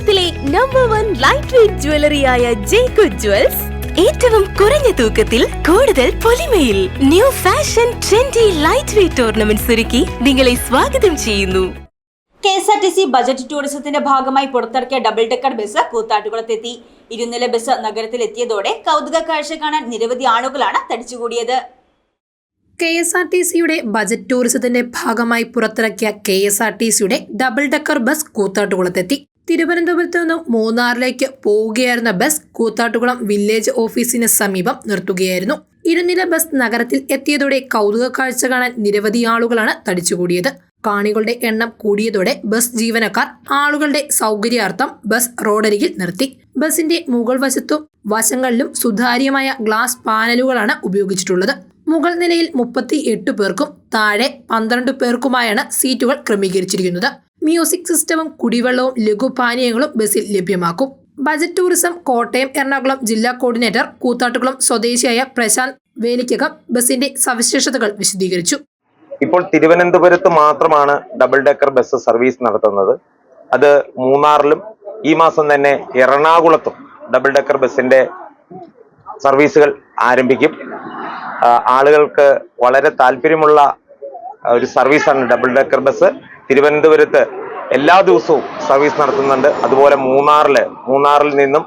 കേരളത്തിലെ number one light weight ജ്വല്ലറിയായ ജേക്കു jewels ഏറ്റവും കുറഞ്ഞ തൂക്കത്തിൽ കൂടുതൽ പൊലിമയിൽ new fashion trendy light weight tournament ഒരുക്കി നിങ്ങളെ സ്വാഗതം ചെയ്യുന്നു. K S R T C budget ടൂറിസത്തിന്റെ ഭാഗമായി പുറത്തിറക്കിയ ഡബിൾ ഡെക്കർ ബസ് കൂത്താട്ടുകുളത്തെത്തി ഇരുനില ബസ് നഗരത്തിലെത്തിയതോടെ കൗതുക കാഴ്ച കാണാൻ നിരവധി ആളുകളാണ് തടിച്ചുകൂടിയത്. കെ എസ് ആർ ടി സിയുടെ ബജറ്റ് ടൂറിസത്തിന്റെ ഭാഗമായി പുറത്തിറക്കിയ കെ എസ് ആർ ടി സിയുടെ ഡബിൾ ഡെക്കർ ബസ് കൂത്താട്ടുകുളത്തെത്തി. തിരുവനന്തപുരത്ത് നിന്നും മൂന്നാറിലേക്ക് പോവുകയായിരുന്ന ബസ് കൂത്താട്ടുകുളം വില്ലേജ് ഓഫീസിന് സമീപം നിർത്തുകയായിരുന്നു. ഇരുനില ബസ് നഗരത്തിൽ എത്തിയതോടെ കൗതുക കാഴ്ച കാണാൻ നിരവധി ആളുകളാണ് തടിച്ചുകൂടിയത്. കാണികളുടെ എണ്ണം കൂടിയതോടെ ബസ് ജീവനക്കാർ ആളുകളുടെ സൗകര്യാർത്ഥം ബസ് റോഡരികിൽ നിർത്തി. ബസിന്റെ മുകൾ വശത്തും വശങ്ങളിലും സുതാര്യമായ ഗ്ലാസ് പാനലുകളാണ് ഉപയോഗിച്ചിട്ടുള്ളത്. മുകൾ നിലയിൽ മുപ്പത്തി എട്ട് പേർക്കും താഴെ പന്ത്രണ്ട് പേർക്കുമായാണ് സീറ്റുകൾ ക്രമീകരിച്ചിരിക്കുന്നത്. മ്യൂസിക് സിസ്റ്റവും കുടിവെള്ളവും ലഘുപാനീയങ്ങളും ബസ്സിൽ ലഭ്യമാക്കും. ബജറ്റ് ടൂറിസം കോട്ടയം എറണാകുളം ജില്ലാ കോർഡിനേറ്റർ കൂത്താട്ടുകുളം സ്വദേശിയായ പ്രശാന്ത് വേലിക്കകം ബസിന്റെ സവിശേഷതകൾ വിശദീകരിച്ചു. ഇപ്പോൾ തിരുവനന്തപുരത്ത് മാത്രമാണ് ഡബിൾ ഡെക്കർ ബസ് സർവീസ് നടത്തുന്നത്. അത് മൂന്നാറിലും ഈ മാസം തന്നെ എറണാകുളത്തും ഡബിൾ ഡെക്കർ ബസിന്റെ സർവീസുകൾ ആരംഭിക്കും. ആളുകൾക്ക് വളരെ താല്പര്യമുള്ള ഒരു സർവീസാണ് ഡബിൾ ഡെക്കർ ബസ്. തിരുവനന്തപുരത്ത് എല്ലാ ദിവസവും സർവീസ് നടത്തുന്നുണ്ട്. അതുപോലെ മൂന്നാറിൽ മൂന്നാറിൽ നിന്നും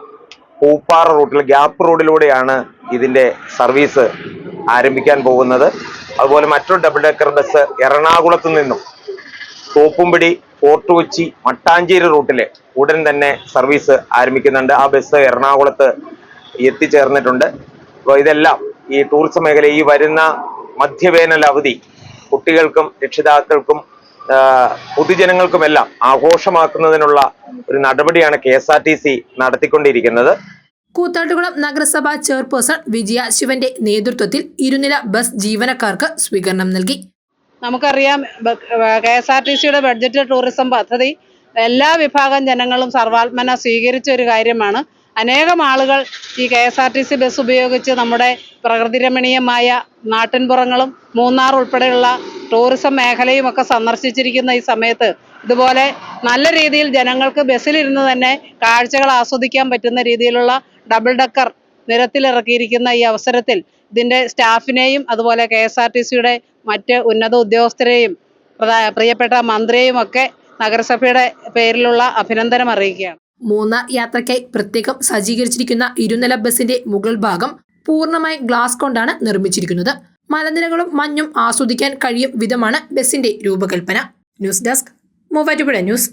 പൂപ്പാറ റൂട്ടിൽ ഗ്യാപ്പ് റോഡിലൂടെയാണ് ഇതിന്റെ സർവീസ് ആരംഭിക്കാൻ പോകുന്നത്. അതുപോലെ മറ്റൊരു ഡബിൾ ഡെക്കർ ബസ് എറണാകുളത്ത് നിന്നും തോപ്പുംപിടി ഫോർട്ട് കൊച്ചി മട്ടാഞ്ചേരി റൂട്ടിൽ ഉടൻ തന്നെ സർവീസ് ആരംഭിക്കുന്നുണ്ട്. ആ ബസ് എറണാകുളത്ത് എത്തിച്ചേർന്നിട്ടുണ്ട്. അപ്പോൾ ഇതെല്ലാം ഈ ടൂറിസം മേഖല ഈ വരുന്ന മധ്യവേനൽ അവധി കുട്ടികൾക്കും രക്ഷിതാക്കൾക്കും പൊതുജനങ്ങൾക്കുമെല്ലാം ആഘോഷമാക്കുന്നതിനുള്ള ഒരു നടപടിയാണ് K S R T C നടത്തിക്കൊണ്ടിരിക്കുന്നത്. കൂത്താട്ടുകുളം നഗരസഭാ ചെയർപേഴ്സൺ വിജയ ശിവന്റെ നേതൃത്വത്തിൽ ഇരുനില ബസ് ജീവനക്കാർക്ക് സ്വീകരണം നൽകി. നമുക്കറിയാം കെ എസ് ആർ ടി സിയുടെ ബഡ്ജറ്റ് ടൂറിസം പദ്ധതി എല്ലാ വിഭാഗം ജനങ്ങളും സർവാത്മന സ്വീകരിച്ച ഒരു കാര്യമാണ്. അനേകം ആളുകൾ ഈ K S R T C bus ഉപയോഗിച്ച് നമ്മുടെ പ്രകൃതിരമണീയമായ നാട്ടിൻപുറങ്ങളും മൂന്നാർ ഉൾപ്പെടെയുള്ള ടൂറിസം മേഖലയും ഒക്കെ സന്ദർശിച്ചിരിക്കുന്ന ഈ സമയത്ത് ഇതുപോലെ നല്ല രീതിയിൽ ജനങ്ങൾക്ക് ബസ്സിലിരുന്ന് തന്നെ കാഴ്ചകൾ ആസ്വദിക്കാൻ പറ്റുന്ന രീതിയിലുള്ള ഡബിൾ ഡക്കർ നിരത്തിലിറക്കിയിരിക്കുന്ന ഈ അവസരത്തിൽ ഇതിന്റെ സ്റ്റാഫിനെയും അതുപോലെ കെ എസ് ആർ ടി സിയുടെ മറ്റ് ഉന്നത ഉദ്യോഗസ്ഥരെയും പ്രിയപ്പെട്ട മന്ത്രിയെയും ഒക്കെ നഗരസഭയുടെ പേരിലുള്ള അഭിനന്ദനം അറിയിക്കുകയാണ്. മൂന്നാർ യാത്രയ്ക്കായി പ്രത്യേകം സജ്ജീകരിച്ചിരിക്കുന്ന ഇരുനില ബസിന്റെ മുകൾ ഭാഗം പൂർണമായി ഗ്ലാസ് കൊണ്ടാണ് നിർമ്മിച്ചിരിക്കുന്നത്. മലനിരകളും മഞ്ഞും ആസ്വദിക്കാൻ കഴിയും വിധമാണ് ബസിന്റെ രൂപകൽപ്പന. News desk Muvattupuzha news.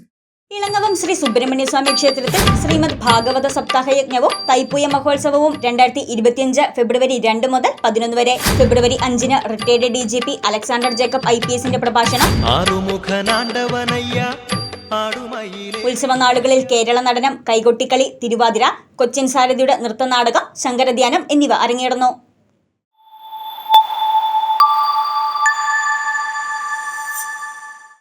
Elangavam Sri Subramanya Swami ക്ഷേത്രത്തിൽ ശ്രീമദ് ഭാഗവത സപ്താഹ യജ്ഞവും തൈപ്പൂയ മഹോത്സവവും രണ്ടായിരത്തി ഇരുപത്തിയഞ്ച് ഫെബ്രുവരി രണ്ട് മുതൽ പതിനൊന്ന് വരെ. ഫെബ്രുവരി അഞ്ചിന് retired D G P Alexander Jacob I P എസിന്റെ പ്രഭാഷണം. ഉത്സവ നാളുകളിൽ കേരള നടനം കൈകൊട്ടിക്കളി തിരുവാതിര കൊച്ചിൻ സാരഥിയുടെ നൃത്തനാടകം ശങ്കരധ്യാനം എന്നിവ അരങ്ങേറുന്നു.